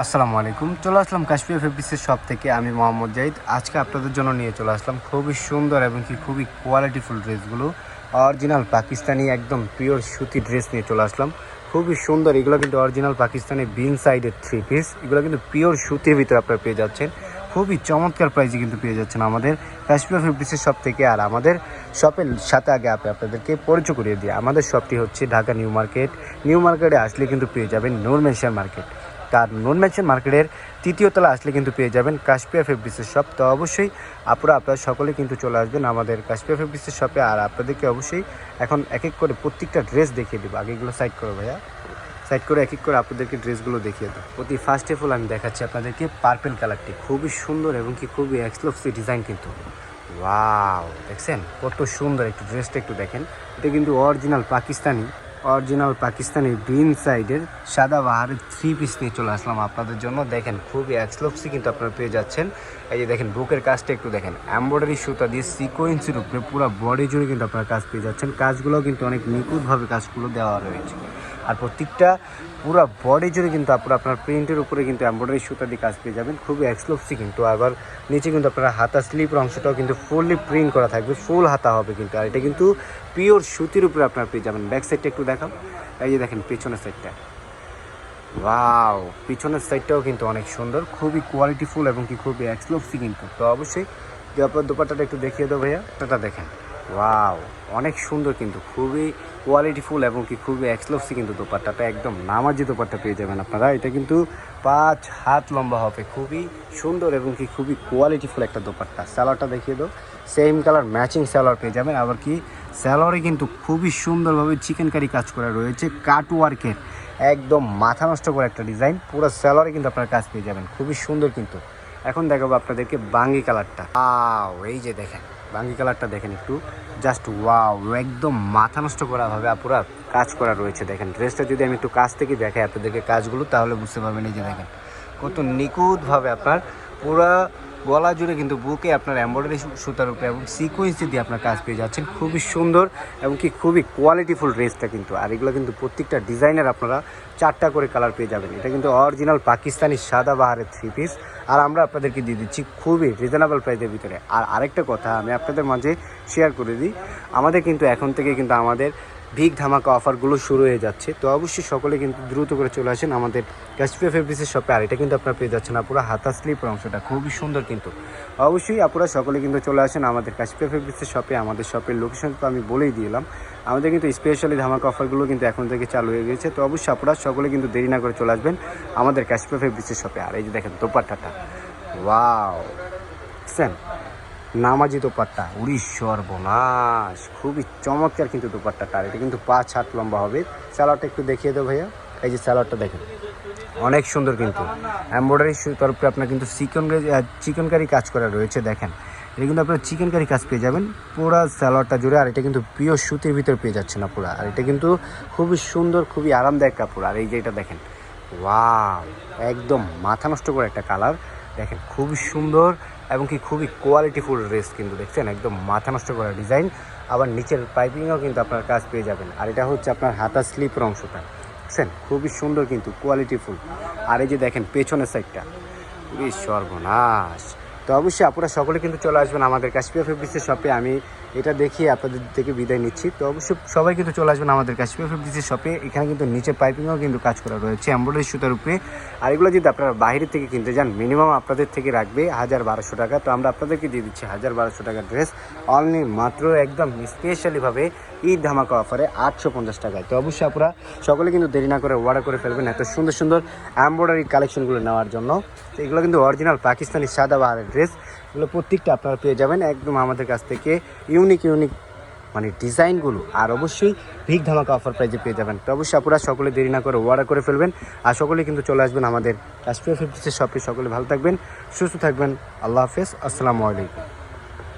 আসসালামু আলাইকুম। চলে আসলাম কাশ্মীর ফেব্রিক্সের শপ থেকে আমি মোহাম্মদ জাহিদ। আজকে আপনাদের জন্য নিয়ে চলে আসলাম খুবই সুন্দর এবং কি খুবই কোয়ালিটিফুল ড্রেসগুলো। অরিজিনাল পাকিস্তানি একদম পিওর সুতি ড্রেস নিয়ে চলে আসলাম। খুবই সুন্দর। এগুলো কিন্তু অরিজিনাল পাকিস্তানি বিন সাইডের থ্রি পিস এগুলো কিন্তু পিওর সুতির ভিতরে আপনারা পেয়ে যাচ্ছেন। খুবই চমৎকার প্রাইসে কিন্তু পেয়ে যাচ্ছেন আমাদের কাশ্মীর ফেব্রিক্সের শপ থেকে আর আমাদের শপের সাথে আগে আপনি আপনাদেরকে পরিচয় করিয়ে দিই। আমাদের শপটি হচ্ছে ঢাকা নিউ মার্কেট। নিউ মার্কেটে আসলে কিন্তু পেয়ে যাবেন নূর মার্কেট। তার নন মেনশন মার্কেটের তৃতীয় তলা আসলে কিন্তু পেয়ে যাবেন কাশপিয়া ফেব্রিক্সের শপ তো অবশ্যই আপনারা আপনারা সকলে কিন্তু চলে আসবেন আমাদের কাশপিয়া ফেব্রিক্সের শপে আর আপনাদেরকে অবশ্যই এখন এক এক করে প্রত্যেকটা ড্রেস দেখিয়ে দেবো। আগে এগুলো সাইড করো ভাইয়া। সাইড করে এক এক করে আপনাদেরকে ড্রেসগুলো দেখিয়ে দেবো। প্রতি ফার্স্ট অফ অল আমি দেখাচ্ছি আপনাদেরকে পার্পেল কালারটি খুবই সুন্দর এবং কি খুবই এক্সক্লুসিভ ডিজাইন কিন্তু। ওয়াও দেখছেন? কত সুন্দর একটু ড্রেসটা একটু দেখেন। এটা কিন্তু original Pakistani. Original Pakistani green সাইডের সাদা বাহারের থ্রি পিস নিয়ে চলে আসলাম আপনাদের জন্য। দেখেন, খুবই এক্সলোপসি কিন্তু আপনারা পেয়ে যাচ্ছেন। এই যে দেখেন, বুকের কাজটা একটু দেখেন। এম্ব্রয়ডারি সুতা দিয়ে সিকোয়েন্সের উপরে পুরো বডি জুড়ে কিন্তু আপনারা কাজ পেয়ে যাচ্ছেন। কাজগুলো কিন্তু অনেক নিখুঁতভাবে কাজগুলো দেওয়া রয়েছে। আর প্রত্যেকটা পুরো বডি জুড়ে কিন্তু আপনারা আপনার প্রিন্টের উপরে কিন্তু এমব্রয়ডারি সুতা দিয়ে কাজ পেয়ে যাবেন। খুবই এক্সক্লুসিভ কিন্তু। আবার নিচে কিন্তু আপনারা হাতা স্লিপের অংশটাও কিন্তু ফুললি প্রিন্ট করা থাকবে। ফুল হাতা হবে কিন্তু। আর এটা কিন্তু পিওর সুতির উপরে আপনারা পেয়ে যাবেন। ব্যাক সাইডটা একটু দেখাও। এই যে দেখেন, পেছনের সাইডটা ওয়াও পিছনের সাইডটাও কিন্তু অনেক সুন্দর। খুবই কোয়ালিটিফুল এবং কি খুবই এক্সক্লুসিভ কিন্তু। তো অবশ্যই, যে আপনার দোপাট্টাটা একটু দেখিয়ে দেবো ভাইয়া। এটা দেখেন। ওয়াও অনেক সুন্দর কিন্তু, খুবই কোয়ালিটিফুল এবং কি খুবই এক্সক্লুসিভ কিন্তু দোপাট্টাটা, একদম নামাজি দোপাট্টা পেয়ে যাবেন আপনারা। এটা কিন্তু পাঁচ হাত লম্বা হবে, খুবই সুন্দর এবং কি খুবই কোয়ালিটিফুল একটা দোপাট্টা। স্যালোয়ারটা দেখিয়ে দাও সেম কালার ম্যাচিং স্যালোয়ার পেয়ে যাবেন। আবার কি স্যালোয়ারে কিন্তু খুবই সুন্দরভাবে চিকেন কারি কাজ করা রয়েছে কাট ওয়ার্কের একদম মাথা নষ্ট করে একটা ডিজাইন পুরো স্যালোয়ারে কিন্তু আপনার কাজ পেয়ে যাবেন, খুবই সুন্দর কিন্তু। এখন দেখাবো আপনাদেরকে বাঙ্গি কালারটা আও এই যে দেখেন। বাঙ্গি কালারটা দেখেন একটু। জাস্ট ওয়াও, একদম মাথা নষ্ট করা হবে পুরো কাজ করা রয়েছে দেখেন। ড্রেসটা যদি আমি একটু কাছ থেকে দেখাই আপনাদেরকে কাজগুলো, তাহলে বুঝতে পারবেন এই যে দেখেন। কত নিখুঁতভাবে আপনার পুরো গলা জুড়ে কিন্তু বুকে আপনার এমব্রয়ডারি সুতার উপরে এবং সিকোয়েন্সি দিয়ে আপনার কাজ পেয়ে যাচ্ছেন। খুবই সুন্দর এবং কি খুবই কোয়ালিটিফুল ড্রেসটা কিন্তু। আর এগুলো কিন্তু প্রত্যেকটা ডিজাইনের আপনারা চারটা করে কালার পেয়ে যাবেন। এটা কিন্তু অরিজিনাল পাকিস্তানি সাদা বাহারের থ্রি পিস আর আমরা আপনাদেরকে দিয়ে দিচ্ছি খুবই রিজনেবল প্রাইসের ভিতরে। আর আরেকটা কথা আমি আপনাদের মাঝে শেয়ার করে দিই। আমাদের কিন্তু এখন থেকে কিন্তু আমাদের বিগ ধামাকা অফারগুলো শুরু হয়ে যাচ্ছে। তো অবশ্যই সকলে কিন্তু দ্রুত করে চলে আসেন আমাদের কাশ্মীর ফেব্রিক্সের শপে আর এটা কিন্তু আপনারা পেয়ে যাচ্ছেন আপুরা হাতা স্লিপের অংশটা। খুবই সুন্দর কিন্তু। অবশ্যই আপুরা সকলে কিন্তু চলে আসেন আমাদের কাশ্মীর ফেব্রিক্সের শপে আমাদের শপের লোকেশন তো আমি বলেই দিলাম। আমাদের কিন্তু স্পেশালি ধামাকা অফারগুলো কিন্তু এখন থেকে চালু হয়ে গেছে। তো অবশ্যই আপনারা সকলে কিন্তু দেরি না করে চলে আসবেন আমাদের কাশ্মীর ফেব্রিক্সের শপে আর এই যে দেখেন দোপাট্টাটা। ওয়াও! বুঝছেন নামাজি দোপাট্টা। উড়িষ সর্বনাশ। খুবই চমৎকার কিন্তু দোপাট্টাটা। এটা কিন্তু পাঁচ হাত লম্বা হবে। স্যালাডটা একটু দেখিয়ে দেবো ভাইয়া। এই যে স্যালাডটা দেখেন। অনেক সুন্দর কিন্তু। এমব্রয়ডারি তরফে আপনার কিন্তু চিকেন চিকেন কারি কাজ করা রয়েছে, দেখেন। এটা কিন্তু আপনার চিকেন কারি কাজ পেয়ে যাবেন। পুরো স্যালাডটা জুড়ে। আর এটা কিন্তু পিওর সুতির ভিতরে পেয়ে যাচ্ছে না পুরো। আর এটা কিন্তু খুবই সুন্দর, খুবই আরামদায়ক কাপড়। আর এই যে এটা দেখেন। ওয়া একদম মাথা নষ্ট করে একটা কালার। দেখেন, খুবই সুন্দর। এবং কি খুবই কোয়ালিটিফুল রেস কিন্তু দেখছেন, একদম মাথা নষ্ট করা ডিজাইন আবার নিচের পাইপিংও কিন্তু আপনার কাজ পেয়ে যাবেন। আর এটা হচ্ছে আপনার হাতা স্লিপের অংশটা। দেখছেন? খুবই সুন্দর কিন্তু কোয়ালিটিফুল আর এই যে দেখেন, পেছনের সাইডটা খুবই সর্বনাশ। তো অবশ্যই আপনারা সকলে কিন্তু চলে আসবেন আমাদের কাশ্মীর ফেব্রিক্সের শপে আমি এটা দেখিয়ে আপনাদের থেকে বিদায় নিচ্ছি। তো অবশ্যই সবাই কিন্তু চলে আসবেন আমাদের কাশ্মীর ফেব্রিক্সের শপে এখানে কিন্তু নিচে পাইপিংও কিন্তু কাজ করা রয়েছে এমব্রয়ডারি সুতার উপরে। আর এগুলো যদি আপনারা বাইরে থেকে কিনতে যান মিনিমাম আপনাদের থেকে রাখবে হাজার বারোশো টাকা। তো আমরা আপনাদেরকে দিয়ে দিচ্ছি হাজার বারোশো টাকার ড্রেস অনলি মাত্র একদম স্পেশালিভাবে ঈদ ধামাকা অফারে আটশো পঞ্চাশ টাকায়। তো অবশ্যই আপনারা সকলে কিন্তু দেরি না করে অর্ডার করে ফেলবেন এত সুন্দর সুন্দর এমব্রয়ডারি কালেকশনগুলো নেওয়ার জন্য। তো এগুলো কিন্তু অরিজিনাল পাকিস্তানি সাদা বাহারের ড্রেস এগুলো প্রত্যেকটা আপনারা পেয়ে যাবেন একদম আমাদের কাছ থেকে ইউনিক ইউনিক মানে ডিজাইনগুলো। আর অবশ্যই ভিক ধামাকা অফার প্রাইজে পেয়ে যাবেন। তো অবশ্যই আপনারা সকলে দেরি না করে অর্ডার করে ফেলবেন। আর সকলে কিন্তু চলে আসবেন আমাদের কাশ্মীর ফিফটিসের শপে সকলে ভালো থাকবেন, সুস্থ থাকবেন। আল্লাহ হাফেজ। আসসালামু আলাইকুম।